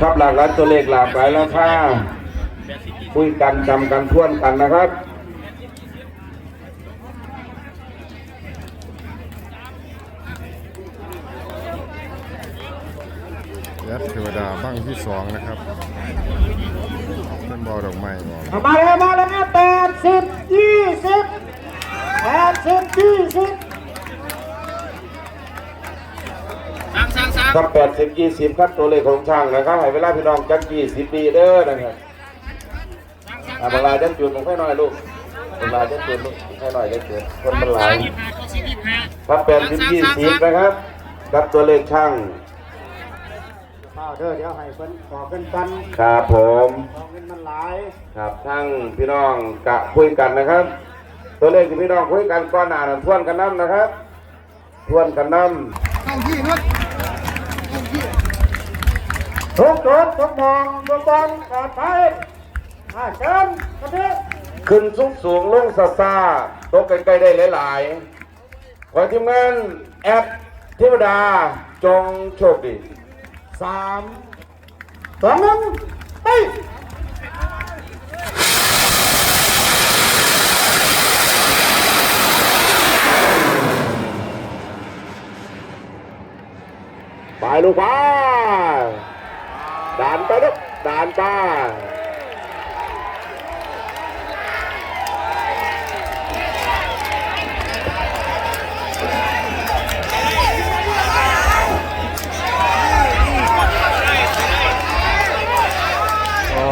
ครับหลักร้านตัวเลขหลากหลายราคาคุยกันจำกันทวนกันนะครับยัดเทวดาบ้างที่สองนะครับเป็นบอดอกไม้บอกเอามาเลยมาเลยแปดสิบยี่สิบแปดสิบยี่สิบ ครับแปดสิบยี่สิบครับตัวเลขของช่างนะครับให้เวลาพี่น้องจักยี่สิบปีเด้อนะครับอะเวลาจักจุดลงแค่หน่อยลูกเวลาจักจุดลูกแค่หน่อยจักจุดคนมันหลายครับแปดสิบยี่สิบนะครับครับตัวเลขช่างเอาเด้อเดี๋ยวให้เพิ่นขอกันกันครับผมขอเงินมันหลายครับทั้งพี่น้องกะคุยกันนะครับ ตัวเลขที่พี่น้องคุยกันก้อนหนานั้นทวนกันน้ำนะครับ ทวนกันน้ทุ กจุดทุกมองทุกบอลปลอดภัยมาเชิญกันนี้ำขึ้นสูงสูงลงซาซาตกใกล้ๆได้หลายๆ ขอทีมงานแอปเทวดาจงโชคดีสามสองหนึ่งไปไปลูกไป ด่านไปลูกด่านไปโอ้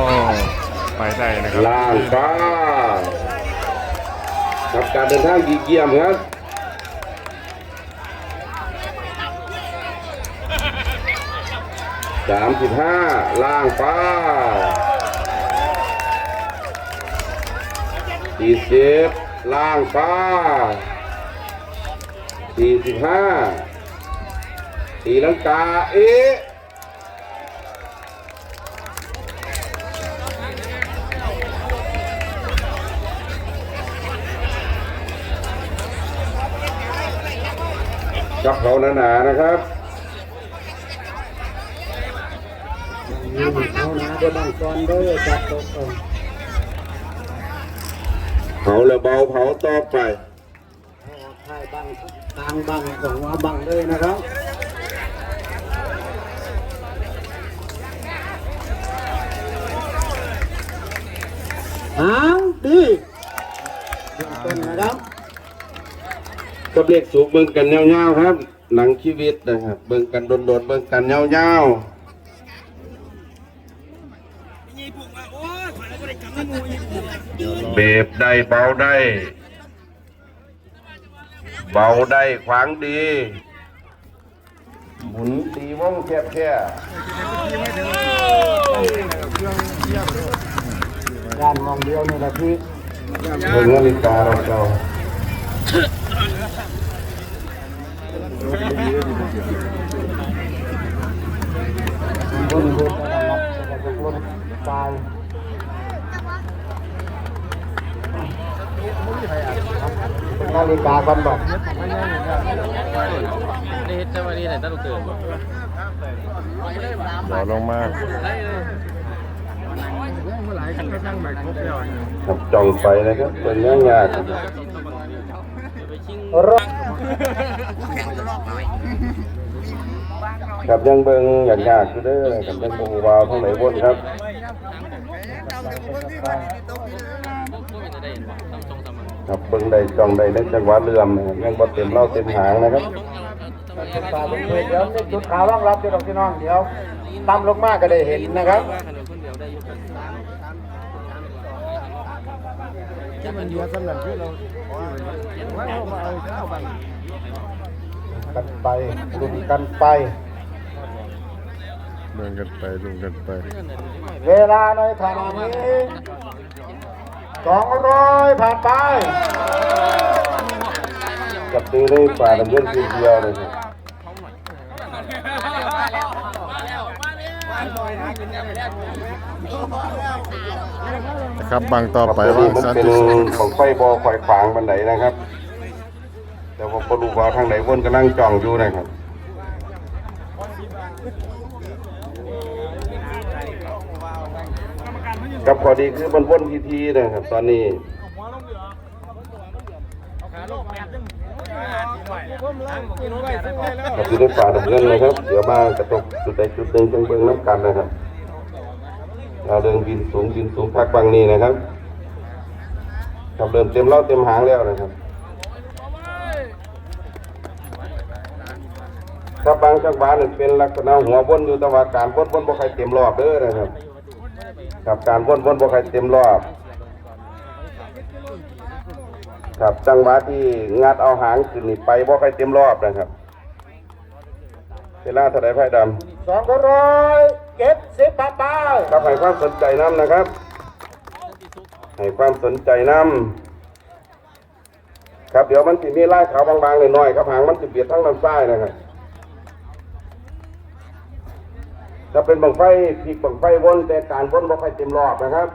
ไปได้นะครับล่างไปกับการเดินทางดีเยี่ยมครับ สามสิบห้าล่างไปสี่สิบล่างไปสี่สิบห้าตีลังกาเอ๊ะกับเขาหนาๆนะครับ เอานะเดี๋ยวบางตอนเด้อจับตกเองเผาแล้วเบาเผาต่อไปเอาออกท้ายบังกลางบังสองหัวบังเลยนะครับหางดีเบื้องต้นนะครับกับเลขสูงเบิ่งกันยาวๆครับหนังชีวิตนะครับ เบิ่งกันโดนๆเบิ่งกันยาวๆ เบบได้เบาได้ เบาได้ขวางดีหมุนตีวงแคบแค่ด้านมองเดียวนี่แหละพี่เบิ่งนาฬิกาเราเจ้าบนบนนะครับจะจะบน ตายนาฬิกากันบอกนี่เจ้าวันนี้ไหนตั้งเกิดบอลงมาครับจ้องไปนะครับเป็นเรื่องยากไปชิงรถค รับยังเบิ่งอย่างยากอยู่เด้อกับยังบ่ฮู้ว่าทางไหนวนครับจะได้เห็นว่าต้องชงสมันครับเบิ่งได้จ้องได้ในจังหวะเลื่อมนะครับยังบ่เต็มเล่าเต็มหางนะครับตาเป็นเพลเดี๋ยวนี่จุดขาวรองรับเดี๋ยวพี่น้องเดี๋ยวตามลงมาก็ได้เห็นนะครับว่าขนมคนเดียวได้ยุคกันไปลุ้นกันไป เดินกันไปลุงกันไป เวลาในขณะนี้สองร้อยผ่านไป กับตีได้ป่าดำเนินทีเดียวเลยครับนะครับบังต่อไปครับว่ามันสันเป็นติสุขของไฟบ่อข่อยขวางบันไดนะครับ แต่ว่าบ่รู้ว่าทางไหนวนกำลังจ้องอยู่นะครับ กับพอดีคือมันวนทีทีนะครับ ตอนนี้กับอยู่ในป่าดำเนินนะครับ เดี๋ยวมากระตกจุดใดจุดหนึ่งจังเบิ้งน้ำกันนะครับเราเดินบินสูงบินสูงพักบางนี้นะครับครับเริ่มเต็มเล่าเต็มหางแล้วนะครับถ้าบางจังหวะนี่เป็นลักษณะหัววนอยู่แตะวันการวนวนบ่ใครเต็มรอบเด้อนะครับ ครับการวนวนบ่ใครเต็มรอบ ครับจังหวะที่งัดเอาหางขึ้นนี่ไปบ่ใครเต็มรอบนะครับเวลาเท่าไหร่ไพ่ดสองร้อยเจ็ดสิบปาปาำครับให้ความสนใจน้ำนะครับให้ความสนใจน้ำครับเดี๋ยวมันสิมีลายขาวบางๆหน่อยๆครับหางมันจะเบียดทั้งลำไส้นะครับ จะเป็นบังไฟพีกบังไฟวนแต่การวนบ่ใครเต็มรอบนะครับ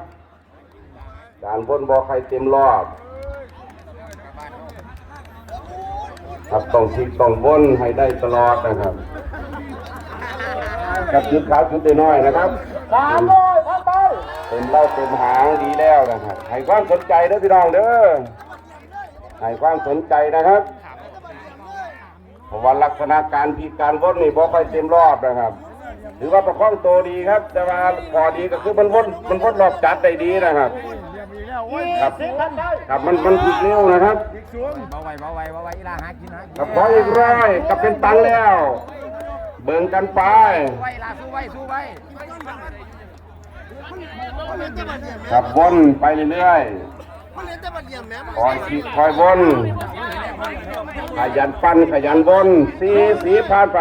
การวนบ่ใครเต็มรอบครับต้องพีกต้องวนให้ได้ตลอดนะครับกับจุดขาวจุดน้อยๆนะครับสามร้อยพันไปเต็มเล่าเต็มหางดีแล้วนะครับให้ความสนใจเด้อพี่น้องเด้อให้ความสนใจนะครับเพราะว่าลักษณะการพีกการวนนี่บ่ค่อยเต็มรอบนะครับ ถือว่าประคองตัวดีครับ แต่ว่าพอดีก็คือมันวนมันวนรอบจัดได้ดีนะครับครับสิบพันไปครับมันมันผิดเร็วนะครับเบาไว้เบาไว้เบาไว้อีลาหากินหากินครับพออีกร้อยก็เป็นตังค์แล้ว เบิ่งกันไปไว้ลาสู้ไว้สู้ไว้ครับวนไปเรื่อยๆคอยขีดคอยวนขยันปั้นขยันวนสีสีผ่านไป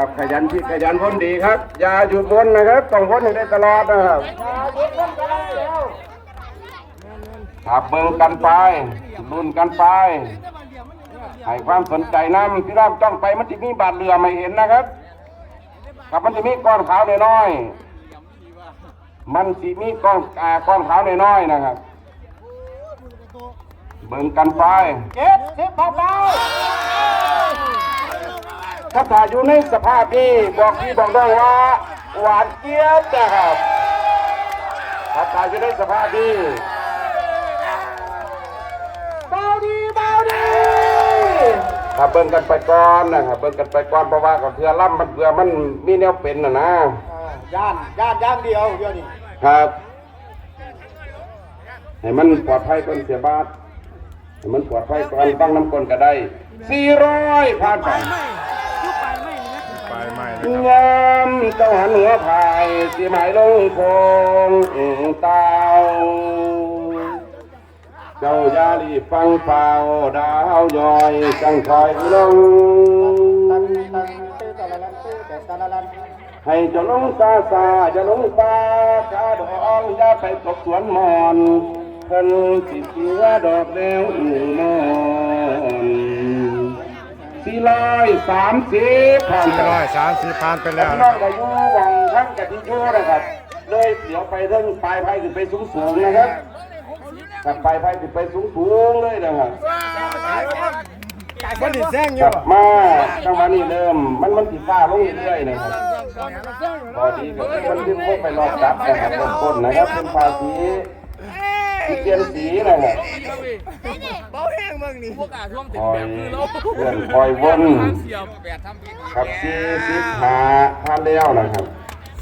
ครับขยันที่ขยันวนดีครับ อย่าหยุดวนนะครับต้องวนให้ได้ตลอดนะครับครับเบิ่งกันไปรุ่นกันไปให้ความสนใจน้ำพี่น้องต้องไปมันจะมีบาดเรือไม่เห็นนะครับครับมันจะมีก้อนขาวน้อยๆมันจะมีก้อนอ่าก้อนขาวน้อยๆนะครับ เบิ่งกันไปเจ็ดสิบปาปา ถ้าถ่ายอยู่ในสภาพนี้บอกพี่บอกน้องว่า หวานเจี๊ยบนะครับถ้าถ่ายอยู่ในสภาพนี้เบาดีเบาดีถ้าเบิ่งกันไปก่อนนะครับเบิ่งกันไปก่อนเพราะว่ากับเพื่อล่ำมันเพื่อมันมีแนวเป็นนะนะย่านย่านย่านเดียวเดียวนี่ครับให้มันปลอดภัยก่อนเสียบาทให้มันปลอดภัยก่อนตั้งน้ำกลนก็ได้สี่ร้อยผ่านไปปลา ยไม้นะครับงามเจ้าหันหัวพายสีหมายลงคงเตาเจ้ายาลีฟังเป่าดาวย้อยจังคอยลงตันตันตื้อตะละลันตื้อแต่ตะละลันให้เจ้าลงซาซาจะลงฟ้าคาดองอย่าไปตกสวนมอนเพิ่นสิเสียดอกแล้วอู่นอน สี่ร้อยสามสิบผ่านสี่ไปร้อยสามสิบพันไปแล้วพี่นะน้องครับอายุวังทั้งกะทิชูนะครับเลยเดี๋ยวไปเรื่องปลายไผ่ขึ้นไปสูงสูงๆนะครับกับปลายไผ่ขึ้นไปสูงสูงๆเลยนะครับมันดิแซงอกยู่ลับมาจังหวะนี้เริ่ม มันมันติดฟ้าลงเรื่อยๆนะครับพอดีก็คือมันดึงพวกไปรอบจับนะครับเริ่มต้นนะครับเป็นภาษีที่ เปลี่ยนสีนะครับเบาแห้งมึงนี่พวกอาช่วงติคดอยแบบคือเราเลื่อนคอยวนเสียบแปดทำผิดครับสี่สิบห้าพันแล้วนะครับ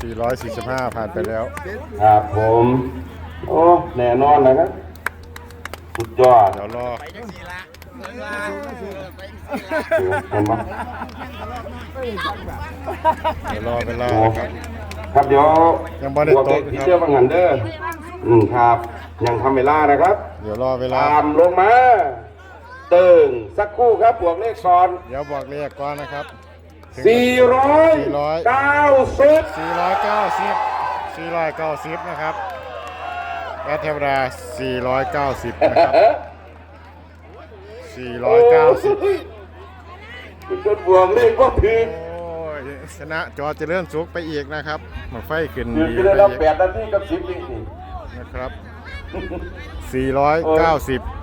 สี่ร้อยสี่สิบห้าผ่านไปแล้ว ครับผม โอ้แน่นอนนะครับสุดยอดเดี๋ยวรอเห็นไหมเดี๋ยวรอเวลาโอ้นะครับ ครับเดี๋ยวยังบ่ได้บวกตเลกขนะครับที่เชื่อบังหันเด้อ อืมครับ ยังทำเวลานะครับ เดี๋ยวรอเวลา ตามลงมาเติงสักครู่ครับบวกเลขก่อนเดี๋ยวบอกเลขก่อนนะครับ400 400 90 490 490 นะครับแอดเทวดา490 นะครับ 490 จนบวกเลขก็ถึงโอ้ยชนะจอเจริญสุขไปอีกนะครับมาไฟขึ้นถึงดีจะไปได้รับอีกแปดนาทีกับสิบวินี่ นะครับ 490